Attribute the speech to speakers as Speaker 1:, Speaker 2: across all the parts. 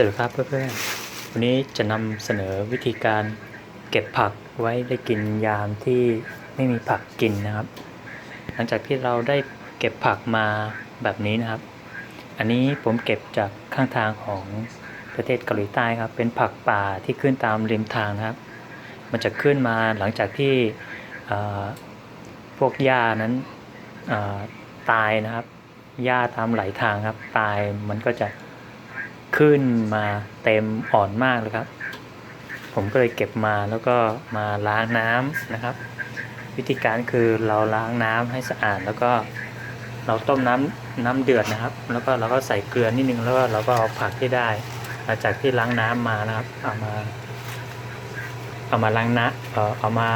Speaker 1: สวัสดีครับเพื่อนๆ วันนี้จะนำเสนอวิธีการเก็บผักไว้ได้กินยามที่ไม่มีผักกินนะครับ หลังจากที่เราได้เก็บผักมาแบบนี้นะครับ อันนี้ผมเก็บจากข้างทางของประเทศเกาหลีใต้ครับ เป็นผักป่าที่ขึ้นตามริมทางนะครับ มันจะขึ้นมาหลังจากที่พวกหญ้านั้นตายนะครับ หญ้าตามไหลทางครับ ตายมันก็จะ ขึ้นมาเต็มอ่อนมากเลยครับ ผมก็เลยเก็บมาแล้วก็มาล้างน้ำนะครับ วิธีการคือเราล้างน้ำให้สะอาดแล้วก็เราต้มน้ำน้ำเดือดนะครับ แล้วก็เราก็ใส่เกลือนิดนึงแล้วก็เราก็เอาผักที่ได้หลังจากที่ล้างน้ำมานะครับ เอามา เอามาล้างน้ำเอ่อเอามา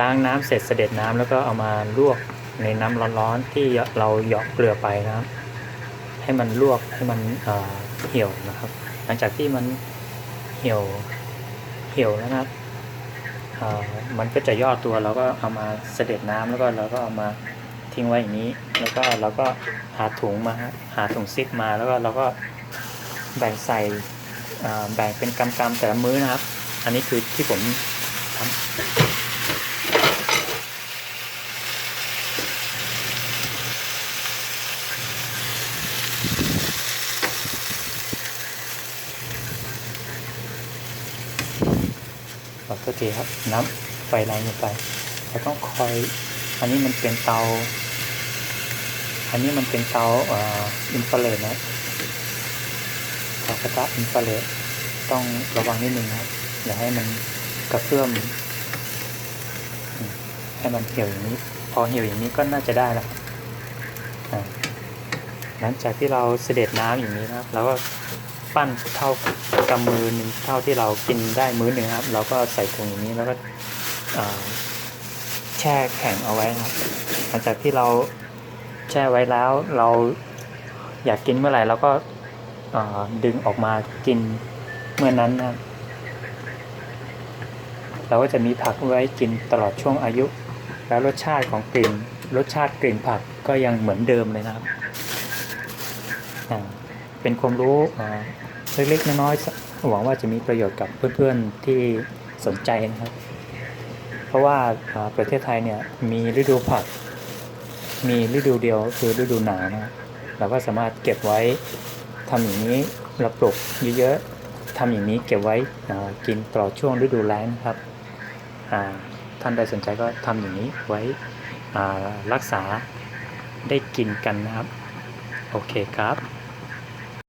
Speaker 1: ล้างน้ำเสร็จเสด็จน้ำแล้วก็เอามาลวกในน้ำร้อนๆที่เราเหยาะเกลือไปนะครับ ให้มันลวกให้มันเอ่อ เหี่ยวนะครับ หลังจากที่มันเหี่ยวเหี่ยวนะครับมันก็จะย่อตัวเราก็เอามาเสด็จน้ำแล้วก็เราก็เอามาทิ้งไว้อย่างนี้ แล้วก็เราก็หาถุงมาหาถุงซิปมาแล้วก็เราก็แบ่งใส่แบ่งเป็นกำๆแต่ละมื้อนะครับ อันนี้คือที่ผมทำ ขอโทษทีครับน้ำไฟแรงลงไปเราต้องคอย อันนี้มันเป็นเตา อันนี้มันเป็นเตาเอ่ออินฟราเรดนะเตากระทะอินฟราเรดต้องระวังนิดนึงนะครับอย่าให้มันกระเพื่อมอืมให้มันเหี่ยวอย่างนี้ พอเหี่ยวอย่างนี้ก็น่าจะได้แล้วครับอ่าหลังจากที่เราเสด็จน้ำอย่างนี้นะครับเราก็ ปั้นเท่ากำมือหนึ่งเท่าที่เรากินได้มื้อหนึ่งครับ เราก็ใส่ถุงอย่างนี้แล้วก็แช่แข็งเอาไว้ครับหลังจากที่เราแช่ไว้แล้วเราอยากกินเมื่อไหร่เราก็ดึงออกมากินเมื่อนั้นนะครับเราก็จะมีผักไว้กินตลอดช่วงอายุ แล้วรสชาติของกลิ่นรสชาติกลิ่นผักก็ยังเหมือนเดิมเลยนะครับ เป็นความรู้เล็กๆน้อยๆหวังว่าจะมีประโยชน์กับเพื่อนๆที่สนใจนะครับ เพราะว่าประเทศไทยเนี่ยมีฤดูผัก มีฤดูเดียวคือฤดูหนาวนะเราก็สามารถเก็บไว้ทำอย่างนี้เราปลูกเยอะๆทำอย่างนี้เก็บไว้กินตลอดช่วงฤดูแล้งนะครับท่านใดสนใจก็ทำอย่างนี้ไว้รักษาได้กินกันนะครับ โอเคครับ